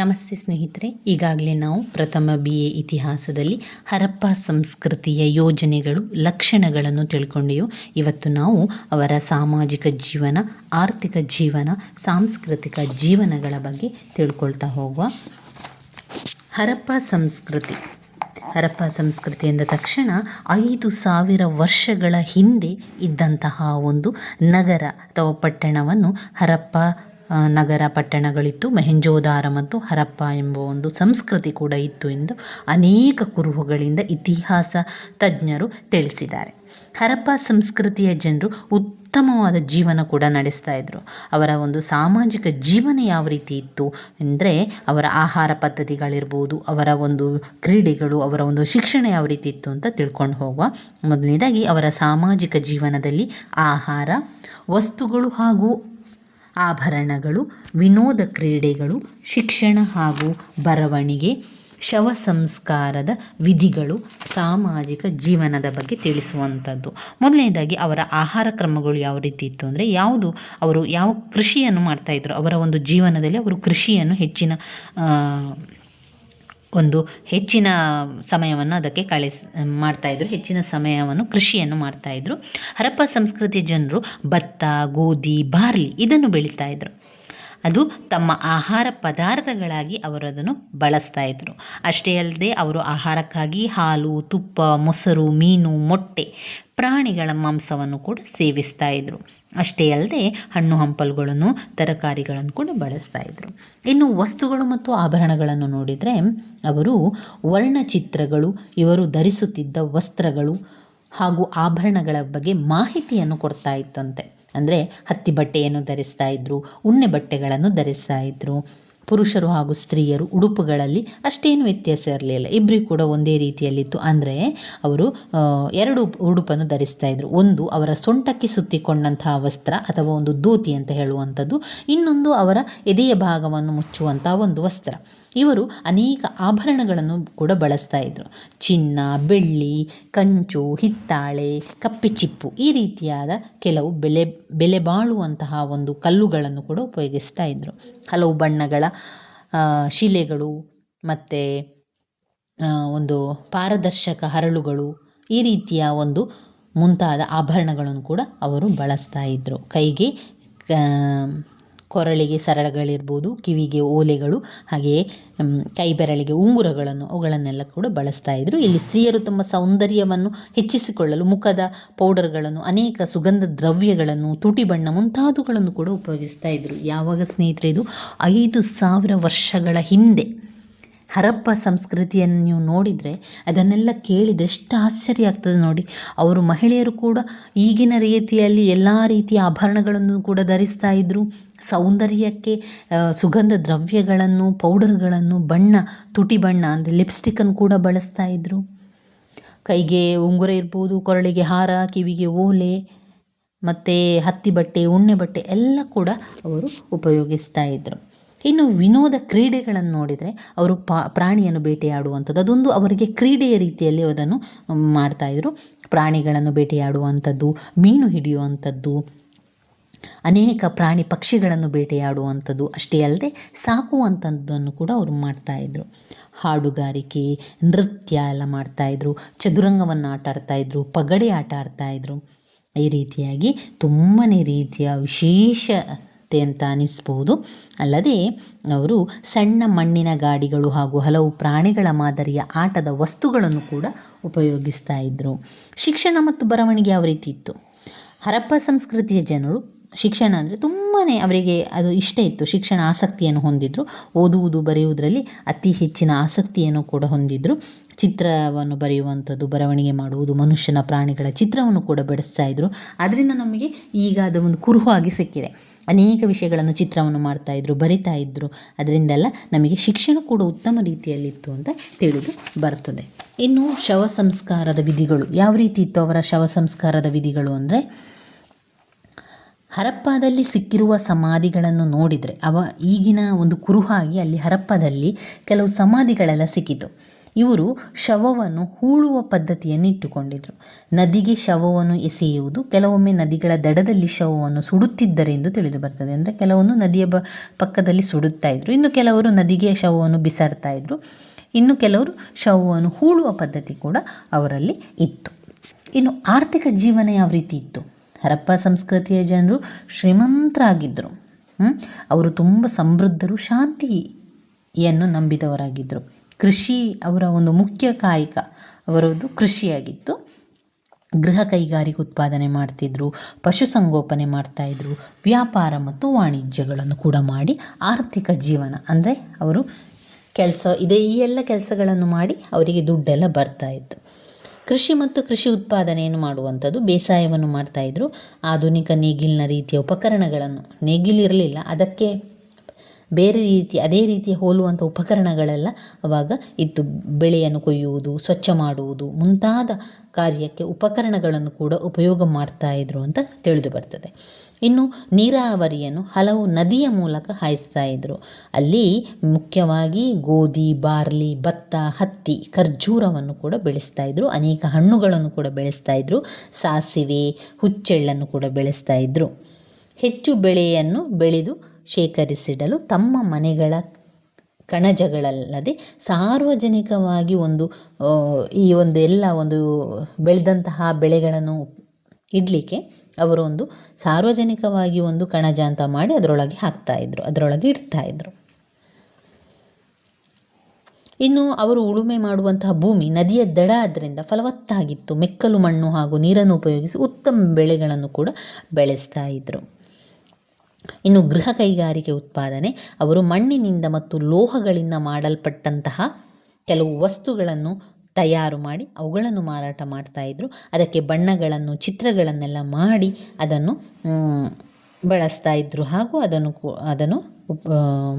ನಮಸ್ತೆ ಸ್ನೇಹಿತರೆ, ಈಗಾಗಲೇ ನಾವು ಪ್ರಥಮ ಬಿ ಎ ಇತಿಹಾಸದಲ್ಲಿ ಹರಪ್ಪ ಸಂಸ್ಕೃತಿಯ ಯೋಜನೆಗಳು, ಲಕ್ಷಣಗಳನ್ನು ತಿಳ್ಕೊಂಡೆವು ಇವತ್ತು ನಾವು ಅವರ ಸಾಮಾಜಿಕ ಜೀವನ, ಆರ್ಥಿಕ ಜೀವನ, ಸಾಂಸ್ಕೃತಿಕ ಜೀವನಗಳ ಬಗ್ಗೆ ತಿಳ್ಕೊಳ್ತಾ ಹೋಗುವ ಹರಪ್ಪ ಸಂಸ್ಕೃತಿ. ಹರಪ್ಪ ಸಂಸ್ಕೃತಿ ಎಂದ ತಕ್ಷಣ ಐದು ಸಾವಿರ ವರ್ಷಗಳ ಹಿಂದೆ ಇದ್ದಂತಹ ಒಂದು ನಗರ ಅಥವಾ ಪಟ್ಟಣವನ್ನು ಹರಪ್ಪ ನಗರ ಪಟ್ಟಣಗಳಿತ್ತು, ಮೆಹೆಂಜೋದಾರ ಮತ್ತು ಹರಪ್ಪ ಎಂಬ ಒಂದು ಸಂಸ್ಕೃತಿ ಕೂಡ ಇತ್ತು ಎಂದು ಅನೇಕ ಕುರುಹುಗಳಿಂದ ಇತಿಹಾಸ ತಜ್ಞರು ತಿಳಿಸಿದ್ದಾರೆ. ಹರಪ್ಪ ಸಂಸ್ಕೃತಿಯ ಜನರು ಉತ್ತಮವಾದ ಜೀವನ ಕೂಡ ನಡೆಸ್ತಾ ಇದ್ದರು ಅವರ ಒಂದು ಸಾಮಾಜಿಕ ಜೀವನ ಯಾವ ರೀತಿ ಇತ್ತು ಅಂದರೆ ಅವರ ಆಹಾರ ಪದ್ಧತಿಗಳಿರ್ಬೋದು, ಅವರ ಒಂದು ಕ್ರೀಡೆಗಳು, ಅವರ ಒಂದು ಶಿಕ್ಷಣ ಯಾವ ರೀತಿ ಇತ್ತು ಅಂತ ತಿಳ್ಕೊಂಡು ಹೋಗುವ. ಮೊದಲನೇದಾಗಿ ಅವರ ಸಾಮಾಜಿಕ ಜೀವನದಲ್ಲಿ ಆಹಾರ, ವಸ್ತುಗಳು ಹಾಗೂ ಆಭರಣಗಳು, ವಿನೋದ ಕ್ರೀಡೆಗಳು, ಶಿಕ್ಷಣ ಹಾಗೂ ಬರವಣಿಗೆ, ಶವ ಸಂಸ್ಕಾರದ ವಿಧಿಗಳು ಸಾಮಾಜಿಕ ಜೀವನದ ಬಗ್ಗೆ ತಿಳಿಸುವಂಥದ್ದು. ಮೊದಲನೇದಾಗಿ ಅವರ ಆಹಾರ ಕ್ರಮಗಳು ಯಾವ ರೀತಿ ಇತ್ತು ಅಂದರೆ ಯಾವುದು ಅವರು ಯಾವ ಕೃಷಿಯನ್ನು ಮಾಡ್ತಾಯಿದ್ರು ಅವರ ಒಂದು ಜೀವನದಲ್ಲಿ ಅವರು ಕೃಷಿಯನ್ನು ಹೆಚ್ಚಿನ ಒಂದು ಹೆಚ್ಚಿನ ಸಮಯವನ್ನು ಅದಕ್ಕೆ ಕಳಿಸ್ ಮಾಡ್ತಾಯಿದ್ರು ಹೆಚ್ಚಿನ ಸಮಯವನ್ನು ಕೃಷಿಯನ್ನು ಮಾಡ್ತಾಯಿದ್ರು ಹರಪ್ಪ ಸಂಸ್ಕೃತಿಯ ಜನರು ಭತ್ತ, ಗೋಧಿ, ಬಾರ್ಲಿ ಇದನ್ನು ಬೆಳೀತಾ ಇದ್ರು. ಅದು ತಮ್ಮ ಆಹಾರ ಪದಾರ್ಥಗಳಾಗಿ ಅವರು ಅದನ್ನು ಬಳಸ್ತಾ ಇದ್ರು. ಅಷ್ಟೇ ಅಲ್ಲದೆ ಅವರು ಆಹಾರಕ್ಕಾಗಿ ಹಾಲು, ತುಪ್ಪ, ಮೊಸರು, ಮೀನು, ಮೊಟ್ಟೆ, ಪ್ರಾಣಿಗಳ ಮಾಂಸವನ್ನು ಕೂಡ ಸೇವಿಸ್ತಾ ಇದ್ರು. ಅಷ್ಟೇ ಅಲ್ಲದೆ ಹಣ್ಣು ಹಂಪಲುಗಳನ್ನು, ತರಕಾರಿಗಳನ್ನು ಕೂಡ ಬಳಸ್ತಾ ಇದ್ರು. ಇನ್ನು ವಸ್ತುಗಳು ಮತ್ತು ಆಭರಣಗಳನ್ನು ನೋಡಿದರೆ ಅವರು ವರ್ಣಚಿತ್ರಗಳು, ಇವರು ಧರಿಸುತ್ತಿದ್ದ ವಸ್ತ್ರಗಳು ಹಾಗೂ ಆಭರಣಗಳ ಬಗ್ಗೆ ಮಾಹಿತಿಯನ್ನು ಕೊಡ್ತಾ ಇತ್ತಂತೆ. ಅಂದರೆ ಹತ್ತಿ ಬಟ್ಟೆಯನ್ನು ಧರಿಸ್ತಾ ಇದ್ದರು ಉಣ್ಣೆ ಬಟ್ಟೆಗಳನ್ನು ಧರಿಸ್ತಾ ಇದ್ದರು ಪುರುಷರು ಹಾಗೂ ಸ್ತ್ರೀಯರು ಉಡುಪುಗಳಲ್ಲಿ ಅಷ್ಟೇನು ವ್ಯತ್ಯಾಸ ಇರಲಿಲ್ಲ. ಇಬ್ಬರಿಗೂ ಕೂಡ ಒಂದೇ ರೀತಿಯಲ್ಲಿತ್ತು. ಅಂದರೆ ಅವರು ಎರಡು ಉಡುಪನ್ನು ಧರಿಸ್ತಾ ಇದ್ದರು ಒಂದು ಅವರ ಸೊಂಟಕ್ಕೆ ಸುತ್ತಿಕೊಂಡಂತಹ ವಸ್ತ್ರ ಅಥವಾ ಒಂದು ಧೋತಿ ಅಂತ ಹೇಳುವಂಥದ್ದು, ಇನ್ನೊಂದು ಅವರ ಎದೆಯ ಭಾಗವನ್ನು ಮುಚ್ಚುವಂತಹ ಒಂದು ವಸ್ತ್ರ. ಇವರು ಅನೇಕ ಆಭರಣಗಳನ್ನು ಕೂಡ ಬಳಸ್ತಾ ಇದ್ರು. ಚಿನ್ನ, ಬೆಳ್ಳಿ, ಕಂಚು, ಹಿತ್ತಾಳೆ ಕಪ್ಪಿಚಿಪ್ಪು ಈ ರೀತಿಯಾದ ಕೆಲವು ಬೆಲೆ ಬೆಲೆ ಬಾಳುವಂತಹ ಒಂದು ಕಲ್ಲುಗಳನ್ನು ಕೂಡ ಉಪಯೋಗಿಸ್ತಾ ಇದ್ರು. ಹಲವು ಬಣ್ಣಗಳ ಶಿಲೆಗಳು ಮತ್ತು ಒಂದು ಪಾರದರ್ಶಕ ಹರಳುಗಳು ಈ ರೀತಿಯ ಒಂದು ಮುಂತಾದ ಆಭರಣಗಳನ್ನು ಕೂಡ ಅವರು ಬಳಸ್ತಾ ಇದ್ದರು ಕೈಗೆ ಕೊರಳಿಗೆ ಸರಳಗಳಿರ್ಬೋದು, ಕಿವಿಗೆ ಓಲೆಗಳು, ಹಾಗೆಯೇ ಕೈಬೆರಳಿಗೆ ಉಂಗುರಗಳನ್ನು ಅವುಗಳನ್ನೆಲ್ಲ ಕೂಡ ಬಳಸ್ತಾ ಇದ್ದರು ಇಲ್ಲಿ ಸ್ತ್ರೀಯರು ತಮ್ಮ ಸೌಂದರ್ಯವನ್ನು ಹೆಚ್ಚಿಸಿಕೊಳ್ಳಲು, ಮುಖದ ಪೌಡರ್ಗಳನ್ನು, ಅನೇಕ ಸುಗಂಧ ದ್ರವ್ಯಗಳನ್ನು, ತುಟಿ ಬಣ್ಣ ಮುಂತಾದವುಗಳನ್ನು ಕೂಡ ಉಪಯೋಗಿಸ್ತಾ ಇದ್ದರು ಯಾವಾಗ ಸ್ನೇಹಿತರೆ, ಇದು ಐದು ಸಾವಿರ ವರ್ಷಗಳ ಹಿಂದೆ. ಹರಪ್ಪ ಸಂಸ್ಕೃತಿಯನ್ನು ನೀವು ನೋಡಿದರೆ ಅದನ್ನೆಲ್ಲ ಕೇಳಿದರೆ ಎಷ್ಟು ಆಶ್ಚರ್ಯ ಆಗ್ತದೆ ನೋಡಿ. ಅವರು ಮಹಿಳೆಯರು ಕೂಡ ಈಗಿನ ರೀತಿಯಲ್ಲಿ ಎಲ್ಲ ರೀತಿಯ ಆಭರಣಗಳನ್ನು ಕೂಡ ಧರಿಸ್ತಾ ಇದ್ದರು ಸೌಂದರ್ಯಕ್ಕೆ ಸುಗಂಧ ದ್ರವ್ಯಗಳನ್ನು, ಪೌಡರ್ಗಳನ್ನು, ಬಣ್ಣ, ತುಟಿ ಬಣ್ಣ ಅಂದರೆ ಲಿಪ್ಸ್ಟಿಕ್ಕನ್ನು ಕೂಡ ಬಳಸ್ತಾ ಇದ್ದರು ಕೈಗೆ ಉಂಗುರ ಇರ್ಬೋದು, ಕೊರಳಿಗೆ ಹಾರ, ಕಿವಿಗೆ ಓಲೆ, ಮತ್ತು ಹತ್ತಿ ಬಟ್ಟೆ, ಉಣ್ಣೆ ಬಟ್ಟೆ ಎಲ್ಲ ಕೂಡ ಅವರು ಉಪಯೋಗಿಸ್ತಾ ಇದ್ದರು ಇನ್ನು ವಿನೋದ ಕ್ರೀಡೆಗಳನ್ನು ನೋಡಿದರೆ ಅವರು ಪಾ, ಪ್ರಾಣಿಯನ್ನು ಬೇಟೆಯಾಡುವಂಥದ್ದು. ಅದೊಂದು ಅವರಿಗೆ ಕ್ರೀಡೆಯ ರೀತಿಯಲ್ಲಿ ಅದನ್ನು ಮಾಡ್ತಾಯಿದ್ರು ಪ್ರಾಣಿಗಳನ್ನು ಬೇಟೆಯಾಡುವಂಥದ್ದು, ಮೀನು ಹಿಡಿಯುವಂಥದ್ದು, ಅನೇಕ ಪ್ರಾಣಿ ಪಕ್ಷಿಗಳನ್ನು ಬೇಟೆಯಾಡುವಂಥದ್ದು ಅಷ್ಟೇ ಅಲ್ಲದೆ ಸಾಕುವಂಥದ್ದನ್ನು ಕೂಡ ಅವರು ಮಾಡ್ತಾಯಿದ್ರು ಹಾಡುಗಾರಿಕೆ, ನೃತ್ಯ ಎಲ್ಲ ಮಾಡ್ತಾಯಿದ್ರು ಚದುರಂಗವನ್ನು ಆಟ ಆಡ್ತಾಯಿದ್ರು ಪಗಡೆ ಆಟ ಆಡ್ತಾಯಿದ್ರು ಈ ರೀತಿಯಾಗಿ ತುಂಬಾ ರೀತಿಯ ವಿಶೇಷತೆ ಅಂತ ಅನಿಸ್ಬೋದು. ಅಲ್ಲದೆ ಅವರು ಸಣ್ಣ ಮಣ್ಣಿನ ಗಾಡಿಗಳು ಹಾಗೂ ಹಲವು ಪ್ರಾಣಿಗಳ ಮಾದರಿಯ ಆಟದ ವಸ್ತುಗಳನ್ನು ಕೂಡ ಉಪಯೋಗಿಸ್ತಾ ಇದ್ದರು ಶಿಕ್ಷಣ ಮತ್ತು ಬರವಣಿಗೆ ಯಾವ ರೀತಿ ಇತ್ತು? ಹರಪ್ಪ ಸಂಸ್ಕೃತಿಯ ಜನರು ಶಿಕ್ಷಣ ಅಂದರೆ ತುಂಬಾ ಅವರಿಗೆ ಅದು ಇಷ್ಟ ಇತ್ತು. ಶಿಕ್ಷಣ ಆಸಕ್ತಿಯನ್ನು ಹೊಂದಿದ್ರು. ಓದುವುದು, ಬರೆಯುವುದರಲ್ಲಿ ಅತಿ ಹೆಚ್ಚಿನ ಆಸಕ್ತಿಯನ್ನು ಕೂಡ ಹೊಂದಿದ್ದರು ಚಿತ್ರವನ್ನು ಬರೆಯುವಂಥದ್ದು, ಬರವಣಿಗೆ ಮಾಡುವುದು, ಮನುಷ್ಯನ ಪ್ರಾಣಿಗಳ ಚಿತ್ರವನ್ನು ಕೂಡ ಬಿಡಿಸ್ತಾ ಇದ್ದರು ಅದರಿಂದ ನಮಗೆ ಈಗ ಅದು ಒಂದು ಕುರುಹು ಸಿಕ್ಕಿದೆ. ಅನೇಕ ವಿಷಯಗಳನ್ನು ಚಿತ್ರವನ್ನು ಮಾಡ್ತಾ ಇದ್ದರು ಬರಿತಾ ಇದ್ದರು ಅದರಿಂದೆಲ್ಲ ನಮಗೆ ಶಿಕ್ಷಣ ಕೂಡ ಉತ್ತಮ ರೀತಿಯಲ್ಲಿತ್ತು ಅಂತ ತಿಳಿದು ಬರ್ತದೆ. ಇನ್ನು ಶವ ಸಂಸ್ಕಾರದ ವಿಧಿಗಳು ಯಾವ ರೀತಿ ಇತ್ತು ಅವರ ಶವ ಸಂಸ್ಕಾರದ ವಿಧಿಗಳು ಅಂದರೆ? ಹರಪ್ಪದಲ್ಲಿ ಸಿಕ್ಕಿರುವ ಸಮಾಧಿಗಳನ್ನು ನೋಡಿದರೆ ಅವ ಈಗಿನ ಒಂದು ಕುರುಹಾಗಿ ಅಲ್ಲಿ ಹರಪ್ಪದಲ್ಲಿ ಕೆಲವು ಸಮಾಧಿಗಳೆಲ್ಲ ಸಿಕ್ಕಿತು. ಇವರು ಶವವನ್ನು ಹೂಳುವ ಪದ್ಧತಿಯನ್ನು ಇಟ್ಟುಕೊಂಡಿದ್ದರು ನದಿಗೆ ಶವವನ್ನು ಎಸೆಯುವುದು, ಕೆಲವೊಮ್ಮೆ ನದಿಗಳ ದಡದಲ್ಲಿ ಶವವನ್ನು ಸುಡುತ್ತಿದ್ದರೆಂದು ತಿಳಿದು ಬರ್ತದೆ ಅಂದರೆ ಕೆಲವೊಂದು ನದಿಯ ಬ, ಪಕ್ಕದಲ್ಲಿ ಸುಡುತ್ತಾ ಇದ್ದರು ಇನ್ನು ಕೆಲವರು ನದಿಗೆ ಶವವನ್ನು ಬಿಸಾಡ್ತಾ ಇದ್ದರು ಇನ್ನು ಕೆಲವರು ಶವವನ್ನು ಹೂಳುವ ಪದ್ಧತಿ ಕೂಡ ಅವರಲ್ಲಿ ಇತ್ತು. ಇನ್ನು ಆರ್ಥಿಕ ಜೀವನ ಯಾವ ರೀತಿ ಇತ್ತು? ಹರಪ್ಪ ಸಂಸ್ಕೃತಿಯ ಜನರು ಶ್ರೀಮಂತರಾಗಿದ್ದರು ಅವರು ತುಂಬ ಸಮೃದ್ಧರು, ಶಾಂತಿಯನ್ನು ನಂಬಿದವರಾಗಿದ್ದರು ಕೃಷಿ ಅವರ ಒಂದು ಮುಖ್ಯ ಕಾಯಕ. ಅವರದ್ದು ಕೃಷಿಯಾಗಿತ್ತು. ಗೃಹ ಕೈಗಾರಿಕೆ ಉತ್ಪಾದನೆ ಮಾಡ್ತಿದ್ರು ಪಶುಸಂಗೋಪನೆ ಮಾಡ್ತಾಯಿದ್ರು ವ್ಯಾಪಾರ ಮತ್ತು ವಾಣಿಜ್ಯಗಳನ್ನು ಕೂಡ ಮಾಡಿ ಆರ್ಥಿಕ ಜೀವನ. ಅಂದರೆ ಅವರು ಕೆಲಸ, ಇದೇ ಈ ಎಲ್ಲ ಕೆಲಸಗಳನ್ನು ಮಾಡಿ ಅವರಿಗೆ ದುಡ್ಡೆಲ್ಲ ಬರ್ತಾ ಇತ್ತು. ಕೃಷಿ ಮತ್ತು ಕೃಷಿ ಉತ್ಪಾದನೆಯನ್ನು ಮಾಡುವಂಥದ್ದು ಬೇಸಾಯವನ್ನು ಮಾಡ್ತಾಯಿದ್ರು ಆಧುನಿಕ ನೇಗಿಲಿನ ರೀತಿಯ ಉಪಕರಣಗಳನ್ನು. ನೇಗಿಲಿರಲಿಲ್ಲ ಅದಕ್ಕೆ ಬೇರೆ ರೀತಿ, ಅದೇ ರೀತಿಯ ಹೋಲುವಂಥ ಉಪಕರಣಗಳೆಲ್ಲ ಅವಾಗ ಇತ್ತು. ಬೆಳೆಯನ್ನು ಕೊಯ್ಯುವುದು, ಸ್ವಚ್ಛ ಮಾಡುವುದು ಮುಂತಾದ ಕಾರ್ಯಕ್ಕೆ ಉಪಕರಣಗಳನ್ನು ಕೂಡ ಉಪಯೋಗ ಮಾಡ್ತಾ ಇದ್ರು ಅಂತ ತಿಳಿದು ಬರ್ತದೆ. ಇನ್ನು ನೀರಾವರಿಯನ್ನು ಹಲವು ನದಿಯ ಮೂಲಕ ಹಾಯಿಸ್ತಾ ಇದ್ರು. ಅಲ್ಲಿ ಮುಖ್ಯವಾಗಿ ಗೋಧಿ, ಬಾರ್ಲಿ, ಭತ್ತ, ಹತ್ತಿ, ಖರ್ಜೂರವನ್ನು ಕೂಡ ಬೆಳೆಸ್ತಾ ಇದ್ರು. ಅನೇಕ ಹಣ್ಣುಗಳನ್ನು ಕೂಡ ಬೆಳೆಸ್ತಾ ಇದ್ರು. ಸಾಸಿವೆ, ಹುಚ್ಚೆಳ್ಳನ್ನು ಕೂಡ ಬೆಳೆಸ್ತಾ ಇದ್ರು. ಹೆಚ್ಚು ಬೆಳೆಯನ್ನು ಬೆಳೆದು ಶೇಖರಿಸಿಡಲು ತಮ್ಮ ಮನೆಗಳ ಕಣಜಗಳಲ್ಲದೆ ಸಾರ್ವಜನಿಕವಾಗಿ ಒಂದು ಈ ಒಂದು ಎಲ್ಲ ಒಂದು ಬೆಳೆದಂತಹ ಬೆಳೆಗಳನ್ನು ಇಡಲಿಕ್ಕೆ ಅವರು ಒಂದು ಸಾರ್ವಜನಿಕವಾಗಿ ಒಂದು ಕಣಜ ಅಂತ ಮಾಡಿ ಅದರೊಳಗೆ ಹಾಕ್ತಾಯಿದ್ರು ಅದರೊಳಗೆ ಇಡ್ತಾಯಿದ್ರು ಇನ್ನು ಅವರು ಉಳುಮೆ ಮಾಡುವಂತಹ ಭೂಮಿ ನದಿಯ ದಡ ಆದ್ದರಿಂದ ಫಲವತ್ತಾಗಿತ್ತು. ಮೆಕ್ಕಲು ಮಣ್ಣು ಹಾಗೂ ನೀರನ್ನು ಉಪಯೋಗಿಸಿ ಉತ್ತಮ ಬೆಳೆಗಳನ್ನು ಕೂಡ ಬೆಳೆಸ್ತಾ ಇದ್ರು. ಇನ್ನು ಗೃಹ ಕೈಗಾರಿಕೆ ಉತ್ಪಾದನೆ, ಅವರು ಮಣ್ಣಿನಿಂದ ಮತ್ತು ಲೋಹಗಳಿಂದ ಮಾಡಲ್ಪಟ್ಟಂತಹ ಕೆಲವು ವಸ್ತುಗಳನ್ನು ತಯಾರು ಮಾಡಿ ಅವುಗಳನ್ನು ಮಾರಾಟ ಮಾಡ್ತಾ ಇದ್ರು. ಅದಕ್ಕೆ ಬಣ್ಣಗಳನ್ನು, ಚಿತ್ರಗಳನ್ನೆಲ್ಲ ಮಾಡಿ ಅದನ್ನು ಬಳಸ್ತಾ ಇದ್ದರು ಹಾಗೂ ಅದನ್ನು ಅದನ್ನು ಉಪ್-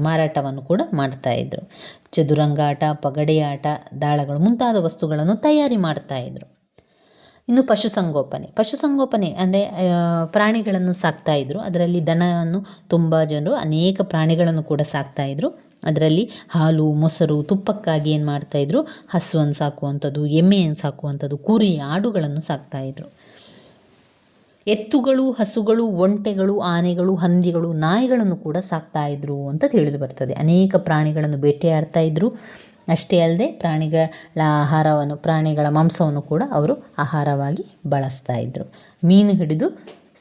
ಮಾರಾಟವನ್ನು ಕೂಡ ಮಾಡ್ತಾ ಇದ್ರು. ಚದುರಂಗಾಟ, ಪಗಡೆಯಾಟ, ದಾಳಗಳು ಮುಂತಾದ ವಸ್ತುಗಳನ್ನು ತಯಾರಿ ಮಾಡ್ತಾ ಇದ್ರು. ಇನ್ನು ಪಶುಸಂಗೋಪನೆ. ಪಶುಸಂಗೋಪನೆ ಅಂದರೆ ಪ್ರಾಣಿಗಳನ್ನು ಸಾಕ್ತಾ ಇದ್ದರು ಅದರಲ್ಲಿ ದನವನ್ನು ತುಂಬ ಜನರು, ಅನೇಕ ಪ್ರಾಣಿಗಳನ್ನು ಕೂಡ ಸಾಕ್ತಾ ಇದ್ದರು ಅದರಲ್ಲಿ ಹಾಲು, ಮೊಸರು, ತುಪ್ಪಕ್ಕಾಗಿ ಏನು ಮಾಡ್ತಾಯಿದ್ರು ಹಸುವನ್ನು ಸಾಕುವಂಥದ್ದು, ಎಮ್ಮೆಯನ್ನು ಸಾಕುವಂಥದ್ದು, ಕುರಿ, ಆಡುಗಳನ್ನು ಸಾಕ್ತಾ ಇದ್ರು. ಎತ್ತುಗಳು, ಹಸುಗಳು, ಒಂಟೆಗಳು, ಆನೆಗಳು, ಹಂದಿಗಳು, ನಾಯಿಗಳನ್ನು ಕೂಡ ಸಾಕ್ತಾ ಇದ್ರು ಅಂತ ತಿಳಿದು ಬರ್ತದೆ. ಅನೇಕ ಪ್ರಾಣಿಗಳನ್ನು ಬೇಟೆಯಾಡ್ತಾ ಇದ್ರು. ಅಷ್ಟೇ ಅಲ್ಲದೆ ಪ್ರಾಣಿಗಳ ಆಹಾರವನ್ನು, ಪ್ರಾಣಿಗಳ ಮಾಂಸವನ್ನು ಕೂಡ ಅವರು ಆಹಾರವಾಗಿ ಬಳಸ್ತಾ ಇದ್ದರು ಮೀನು ಹಿಡಿದು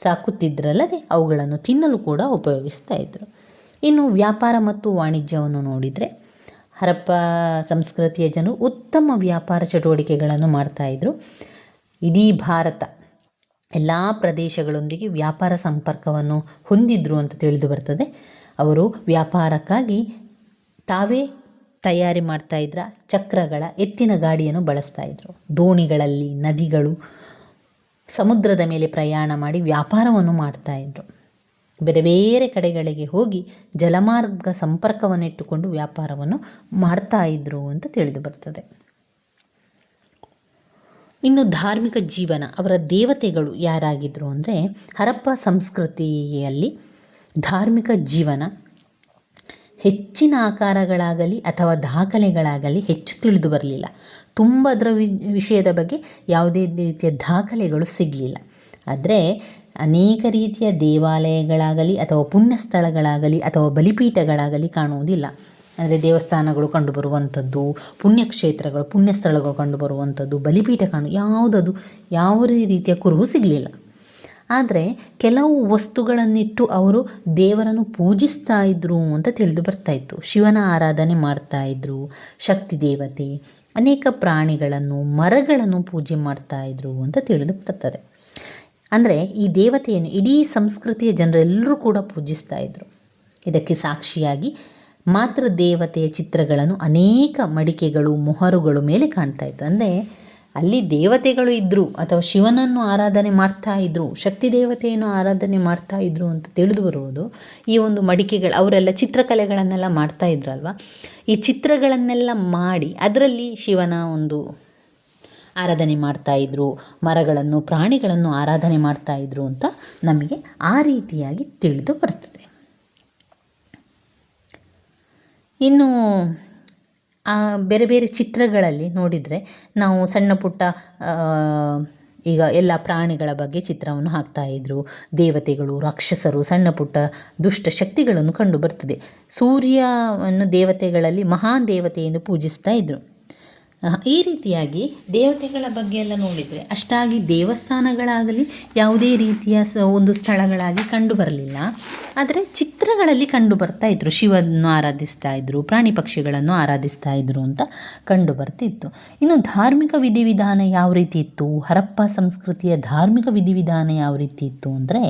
ಸಾಕುತ್ತಿದ್ದರಲ್ಲದೆ ಅವುಗಳನ್ನು ತಿನ್ನಲು ಕೂಡ ಉಪಯೋಗಿಸ್ತಾ ಇದ್ದರು ಇನ್ನು ವ್ಯಾಪಾರ ಮತ್ತು ವಾಣಿಜ್ಯವನ್ನು ನೋಡಿದರೆ ಹರಪ್ಪ ಸಂಸ್ಕೃತಿಯ ಜನರು ಉತ್ತಮ ವ್ಯಾಪಾರ ಚಟುವಟಿಕೆಗಳನ್ನು ಮಾಡ್ತಾಯಿದ್ರು ಇಡೀ ಭಾರತ ಎಲ್ಲ ಪ್ರದೇಶಗಳೊಂದಿಗೆ ವ್ಯಾಪಾರ ಸಂಪರ್ಕವನ್ನು ಹೊಂದಿದ್ರು ಅಂತ ತಿಳಿದು ಬರ್ತದೆ. ಅವರು ವ್ಯಾಪಾರಕ್ಕಾಗಿ ತಾವೇ ತಯಾರಿ ಮಾಡ್ತಾ ಇದ್ರ, ಚಕ್ರಗಳ ಎತ್ತಿನ ಗಾಡಿಯನ್ನು ಬಳಸ್ತಾ ಇದ್ರು. ದೋಣಿಗಳಲ್ಲಿ ನದಿಗಳು ಸಮುದ್ರದ ಮೇಲೆ ಪ್ರಯಾಣ ಮಾಡಿ ವ್ಯಾಪಾರವನ್ನು ಮಾಡ್ತಾ ಇದ್ರು. ಬೇರೆ ಬೇರೆ ಕಡೆಗಳಿಗೆ ಹೋಗಿ ಜಲಮಾರ್ಗ ಸಂಪರ್ಕವನ್ನು ಇಟ್ಟುಕೊಂಡು ವ್ಯಾಪಾರವನ್ನು ಮಾಡ್ತಾ ಇದ್ರು ಅಂತ ತಿಳಿದು ಬರ್ತದೆ. ಇನ್ನು ಧಾರ್ಮಿಕ ಜೀವನ, ಅವರ ದೇವತೆಗಳು ಯಾರಾಗಿದ್ರು ಅಂದರೆ ಹರಪ್ಪ ಸಂಸ್ಕೃತಿಯಲ್ಲಿ ಧಾರ್ಮಿಕ ಜೀವನ ಹೆಚ್ಚಿನ ಆಕಾರಗಳಾಗಲಿ ಅಥವಾ ದಾಖಲೆಗಳಾಗಲಿ ಹೆಚ್ಚು ತಿಳಿದು ಬರಲಿಲ್ಲ. ತುಂಬ ಅದರ ವಿಷಯದ ಬಗ್ಗೆ ಯಾವುದೇ ರೀತಿಯ ದಾಖಲೆಗಳು ಸಿಗಲಿಲ್ಲ. ಆದರೆ ಅನೇಕ ರೀತಿಯ ದೇವಾಲಯಗಳಾಗಲಿ ಅಥವಾ ಪುಣ್ಯ ಸ್ಥಳಗಳಾಗಲಿ ಅಥವಾ ಬಲಿಪೀಠಗಳಾಗಲಿ ಕಾಣುವುದಿಲ್ಲ. ಅಂದರೆ ದೇವಸ್ಥಾನಗಳು ಕಂಡುಬರುವಂಥದ್ದು, ಪುಣ್ಯಕ್ಷೇತ್ರಗಳು ಪುಣ್ಯ ಸ್ಥಳಗಳು ಕಂಡುಬರುವಂಥದ್ದು, ಬಲಿಪೀಠ ಕಾಣು, ಯಾವುದದು ಯಾವುದೇ ರೀತಿಯ ಕುರುಹು ಸಿಗಲಿಲ್ಲ. ಆದರೆ ಕೆಲವು ವಸ್ತುಗಳನ್ನಿಟ್ಟು ಅವರು ದೇವರನ್ನು ಪೂಜಿಸ್ತಾ ಇದ್ರು ಅಂತ ತಿಳಿದು ಬರ್ತಾ ಇತ್ತು. ಶಿವನ ಆರಾಧನೆ ಮಾಡ್ತಾ ಇದ್ರು, ಶಕ್ತಿ ದೇವತೆ, ಅನೇಕ ಪ್ರಾಣಿಗಳನ್ನು, ಮರಗಳನ್ನು ಪೂಜೆ ಮಾಡ್ತಾ ಇದ್ರು ಅಂತ ತಿಳಿದು ಬರ್ತದೆ. ಅಂದರೆ ಈ ದೇವತೆಯನ್ನು ಇಡೀ ಸಂಸ್ಕೃತಿಯ ಜನರೆಲ್ಲರೂ ಕೂಡ ಪೂಜಿಸ್ತಾ ಇದ್ರು. ಇದಕ್ಕೆ ಸಾಕ್ಷಿಯಾಗಿ ಮಾತೃ ದೇವತೆಯ ಚಿತ್ರಗಳನ್ನು ಅನೇಕ ಮಡಿಕೆಗಳು, ಮೊಹರುಗಳು ಮೇಲೆ ಕಾಣ್ತಾ ಇತ್ತು. ಅಂದರೆ ಅಲ್ಲಿ ದೇವತೆಗಳು ಇದ್ದರು ಅಥವಾ ಶಿವನನ್ನು ಆರಾಧನೆ ಮಾಡ್ತಾ ಇದ್ದರು ಶಕ್ತಿ ದೇವತೆಯನ್ನು ಆರಾಧನೆ ಮಾಡ್ತಾ ಇದ್ದರು ಅಂತ ತಿಳಿದು ಬರುವುದು ಈ ಒಂದು ಮಡಿಕೆಗಳು, ಅವರೆಲ್ಲ ಚಿತ್ರಕಲೆಗಳನ್ನೆಲ್ಲ ಮಾಡ್ತಾ ಇದ್ರಲ್ವ ಈ ಚಿತ್ರಗಳನ್ನೆಲ್ಲ ಮಾಡಿ ಅದರಲ್ಲಿ ಶಿವನ ಒಂದು ಆರಾಧನೆ ಮಾಡ್ತಾ ಇದ್ದರು ಮರಗಳನ್ನು, ಪ್ರಾಣಿಗಳನ್ನು ಆರಾಧನೆ ಮಾಡ್ತಾ ಇದ್ದರು ಅಂತ ನಮಗೆ ಆ ರೀತಿಯಾಗಿ ತಿಳಿದು ಬರ್ತದೆ. ಇನ್ನು ಬೇರೆ ಬೇರೆ ಚಿತ್ರಗಳಲ್ಲಿ ನೋಡಿದರೆ ನಾವು ಸಣ್ಣ ಪುಟ್ಟ ಈಗ ಎಲ್ಲ ಪ್ರಾಣಿಗಳ ಬಗ್ಗೆ ಚಿತ್ರವನ್ನು ಹಾಕ್ತಾಯಿದ್ರು ದೇವತೆಗಳು ರಾಕ್ಷಸರು ಸಣ್ಣ ಪುಟ್ಟ ದುಷ್ಟ ಶಕ್ತಿಗಳನ್ನು ಕಂಡು ಬರ್ತದೆ. ಸೂರ್ಯವನ್ನು ದೇವತೆಗಳಲ್ಲಿ ಮಹಾನ್ ದೇವತೆ ಪೂಜಿಸ್ತಾ ಇದ್ರು. ಆ, ಈ ರೀತಿಯಾಗಿ ದೇವತೆಗಳ ಬಗ್ಗೆ ಎಲ್ಲ ನೋಡಿದರೆ ಅಷ್ಟಾಗಿ ದೇವಸ್ಥಾನಗಳಾಗಲಿ ಯಾವುದೇ ರೀತಿಯ ಸ ಒಂದು ಸ್ಥಳಗಳಾಗಿ ಕಂಡು ಬರಲಿಲ್ಲ. ಆದರೆ ಚಿತ್ರಗಳಲ್ಲಿ ಕಂಡು ಬರ್ತಾ ಇದ್ದರು ಶಿವನ್ನು ಆರಾಧಿಸ್ತಾ ಇದ್ದರು ಪ್ರಾಣಿ ಪಕ್ಷಿಗಳನ್ನು ಆರಾಧಿಸ್ತಾ ಇದ್ದರು ಅಂತ ಕಂಡು ಬರ್ತಿತ್ತು. ಇನ್ನು ಧಾರ್ಮಿಕ ವಿಧಿವಿಧಾನ ಯಾವ ರೀತಿ ಇತ್ತು? ಹರಪ್ಪ ಸಂಸ್ಕೃತಿಯ ಧಾರ್ಮಿಕ ವಿಧಿವಿಧಾನ ಯಾವ ರೀತಿ ಇತ್ತು ಅಂದರೆ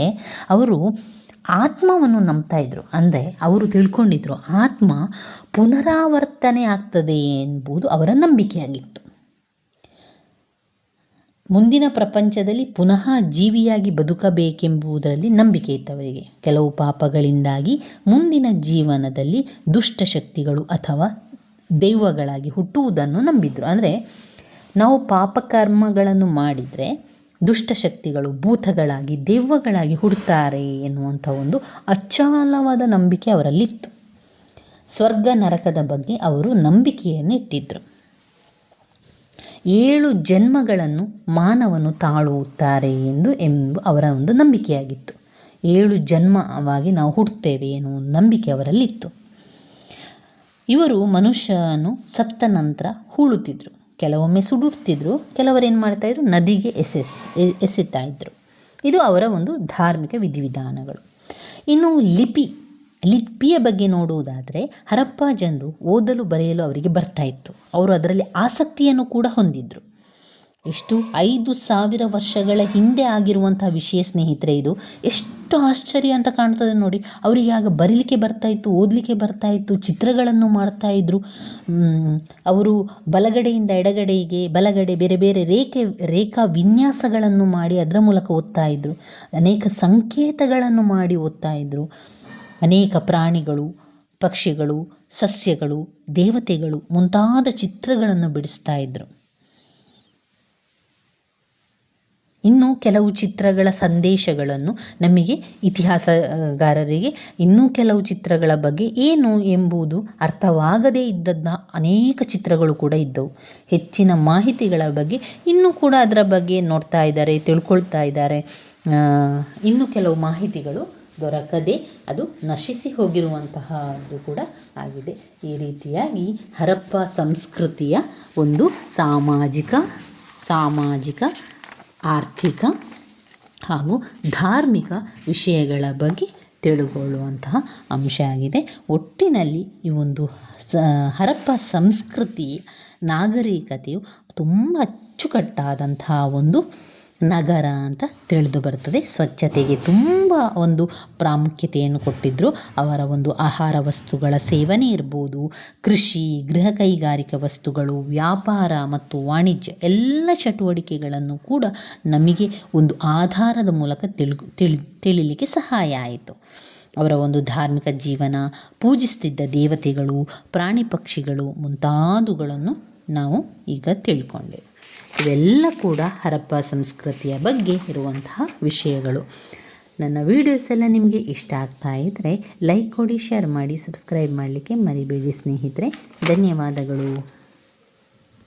ಅವರು ಆತ್ಮವನ್ನು ನಂಬ್ತಾ ಇದ್ರು. ಅಂದರೆ ಅವರು ತಿಳ್ಕೊಂಡಿದ್ರು, ಆತ್ಮ ಪುನರಾವರ್ತನೆ ಆಗ್ತದೆ ಎಂಬುದು ಅವರ ನಂಬಿಕೆಯಾಗಿತ್ತು. ಮುಂದಿನ ಪ್ರಪಂಚದಲ್ಲಿ ಪುನಃ ಜೀವಿಯಾಗಿ ಬದುಕಬೇಕೆಂಬುದರಲ್ಲಿ ನಂಬಿಕೆ ಇತ್ತು ಅವರಿಗೆ. ಕೆಲವು ಪಾಪಗಳಿಂದಾಗಿ ಮುಂದಿನ ಜೀವನದಲ್ಲಿ ದುಷ್ಟಶಕ್ತಿಗಳು ಅಥವಾ ದೈವಗಳಾಗಿ ಹುಟ್ಟುವುದನ್ನು ನಂಬಿದ್ರು. ಅಂದರೆ ನಾವು ಪಾಪಕರ್ಮಗಳನ್ನು ಮಾಡಿದರೆ ದುಷ್ಟಶಕ್ತಿಗಳು ಭೂತಗಳಾಗಿ, ದೆವ್ವಗಳಾಗಿ ಹುಡ್ತಾರೆ ಎನ್ನುವಂಥ ಒಂದು ಅಚ್ಚಾಲವಾದ ನಂಬಿಕೆ ಅವರಲ್ಲಿತ್ತು. ಸ್ವರ್ಗ ನರಕದ ಬಗ್ಗೆ ಅವರು ನಂಬಿಕೆಯನ್ನು ಇಟ್ಟಿದ್ದರು ಏಳು ಜನ್ಮಗಳನ್ನು ಮಾನವನು ತಾಳುತ್ತಾರೆ ಎಂದು ಎಂಬ ಅವರ ಒಂದು ನಂಬಿಕೆಯಾಗಿತ್ತು. ಏಳು ಜನ್ಮವಾಗಿ ನಾವು ಹುಡ್ತೇವೆ ಎನ್ನುವ ನಂಬಿಕೆ ಅವರಲ್ಲಿತ್ತು. ಇವರು ಮನುಷ್ಯನು ಸತ್ತ ನಂತರ ಹೂಳುತ್ತಿದ್ದರು ಕೆಲವೊಮ್ಮೆ ಸುಡುಡ್ತಿದ್ರು ಕೆಲವರು ಏನು ಮಾಡ್ತಾಯಿದ್ರು? ನದಿಗೆ ಎಸೆಸ್ ಎಸೆತಾ ಇದ್ದರು ಇದು ಅವರ ಒಂದು ಧಾರ್ಮಿಕ ವಿಧಿವಿಧಾನಗಳು. ಇನ್ನು ಲಿಪಿ, ಲಿಪಿಯ ಬಗ್ಗೆ ನೋಡುವುದಾದರೆ, ಹರಪ್ಪ ಜನರು ಓದಲು ಬರೆಯಲು ಅವರಿಗೆ ಬರ್ತಾ ಇತ್ತು ಅವರು ಅದರಲ್ಲಿ ಆಸಕ್ತಿಯನ್ನು ಕೂಡ ಹೊಂದಿದ್ರು. ಎಷ್ಟು ಐದು ಸಾವಿರ ವರ್ಷಗಳ ಹಿಂದೆ ಆಗಿರುವಂಥ ವಿಷಯ ಸ್ನೇಹಿತರೆ ಇದು. ಎಷ್ಟು ಆಶ್ಚರ್ಯ ಅಂತ ಕಾಣ್ತದೆ ನೋಡಿ. ಅವರಿಗೆ ಆಗ ಬರೀಲಿಕ್ಕೆ ಬರ್ತಾಯಿತ್ತು ಓದಲಿಕ್ಕೆ ಬರ್ತಾಯಿತ್ತು ಚಿತ್ರಗಳನ್ನು ಮಾಡ್ತಾಯಿದ್ರು ಅವರು ಬಲಗಡೆಯಿಂದ ಎಡಗಡೆಗೆ, ಬಲಗಡೆ ಬೇರೆ ಬೇರೆ ರೇಖೆ, ರೇಖಾ ವಿನ್ಯಾಸಗಳನ್ನು ಮಾಡಿ ಅದರ ಮೂಲಕ ಓದ್ತಾ ಇದ್ರು. ಅನೇಕ ಸಂಕೇತಗಳನ್ನು ಮಾಡಿ ಓದ್ತಾ ಇದ್ರು. ಅನೇಕ ಪ್ರಾಣಿಗಳು, ಪಕ್ಷಿಗಳು, ಸಸ್ಯಗಳು, ದೇವತೆಗಳು ಮುಂತಾದ ಚಿತ್ರಗಳನ್ನು ಬಿಡಿಸ್ತಾ ಇದ್ರು. ಇನ್ನು ಕೆಲವು ಚಿತ್ರಗಳ ಸಂದೇಶಗಳನ್ನು ನಮಗೆ ಇತಿಹಾಸಗಾರರಿಗೆ ಇನ್ನೂ ಕೆಲವು ಚಿತ್ರಗಳ ಬಗ್ಗೆ ಏನು ಎಂಬುದು ಅರ್ಥವಾಗದೇ ಇದ್ದದ್ದ ಅನೇಕ ಚಿತ್ರಗಳು ಕೂಡ ಇದ್ದವು. ಹೆಚ್ಚಿನ ಮಾಹಿತಿಗಳ ಬಗ್ಗೆ ಇನ್ನೂ ಕೂಡ ಅದರ ಬಗ್ಗೆ ನೋಡ್ತಾ ಇದ್ದಾರೆ, ತಿಳ್ಕೊಳ್ತಾ ಇದ್ದಾರೆ. ಇನ್ನೂ ಕೆಲವು ಮಾಹಿತಿಗಳು ದೊರಕದೆ ಅದು ನಶಿಸಿ ಹೋಗಿರುವಂತಹದ್ದು ಕೂಡ ಆಗಿದೆ. ಈ ರೀತಿಯಾಗಿ ಹರಪ್ಪ ಸಂಸ್ಕೃತಿಯ ಒಂದು ಸಾಮಾಜಿಕ ಸಾಮಾಜಿಕ ಆರ್ಥಿಕ ಹಾಗೂ ಧಾರ್ಮಿಕ ವಿಷಯಗಳ ಬಗ್ಗೆ ತಿಳಿದುಕೊಳ್ಳುವಂತಹ ಅಂಶ ಆಗಿದೆ. ಒಟ್ಟಿನಲ್ಲಿ ಈ ಒಂದು ಸ, ಹರಪ್ಪ ಸಂಸ್ಕೃತಿ, ನಾಗರಿಕತೆಯು ತುಂಬ ಅಚ್ಚುಕಟ್ಟಾದಂತಹ ಒಂದು ನಗರ ಅಂತ ತಿಳಿದು ಬರ್ತದೆ. ಸ್ವಚ್ಛತೆಗೆ ತುಂಬ ಒಂದು ಪ್ರಾಮುಖ್ಯತೆಯನ್ನು ಕೊಟ್ಟಿದ್ದರು ಅವರ ಒಂದು ಆಹಾರ ವಸ್ತುಗಳ ಸೇವನೆ ಇರ್ಬೋದು, ಕೃಷಿ, ಗೃಹ ಕೈಗಾರಿಕಾ ವಸ್ತುಗಳು, ವ್ಯಾಪಾರ ಮತ್ತು ವಾಣಿಜ್ಯ ಎಲ್ಲ ಚಟುವಟಿಕೆಗಳನ್ನು ಕೂಡ ನಮಗೆ ಒಂದು ಆಧಾರದ ಮೂಲಕ ತಿಳ್, ತಿಳಿ, ತಿಳಿಲಿಕ್ಕೆ ಸಹಾಯ ಆಯಿತು. ಅವರ ಒಂದು ಧಾರ್ಮಿಕ ಜೀವನ, ಪೂಜಿಸ್ತಿದ್ದ ದೇವತೆಗಳು, ಪ್ರಾಣಿ ಪಕ್ಷಿಗಳು ಮುಂತಾದವುಗಳನ್ನು ನಾವು ಈಗ ತಿಳ್ಕೊಂಡೆ. ಇವೆಲ್ಲ ಕೂಡ ಹರಪ್ಪ ಸಂಸ್ಕೃತಿಯ ಬಗ್ಗೆ ಇರುವಂತಹ ವಿಷಯಗಳು. ನನ್ನ ವೀಡಿಯೋಸ್ ಎಲ್ಲ ನಿಮಗೆ ಇಷ್ಟ ಆಗ್ತಾ ಇದ್ದರೆ ಲೈಕ್ ಕೊಡಿ ಶೇರ್ ಮಾಡಿ ಸಬ್ಸ್ಕ್ರೈಬ್ ಮಾಡಲಿಕ್ಕೆ ಮರಿಬೇಡಿ ಸ್ನೇಹಿತರೆ. ಧನ್ಯವಾದಗಳು.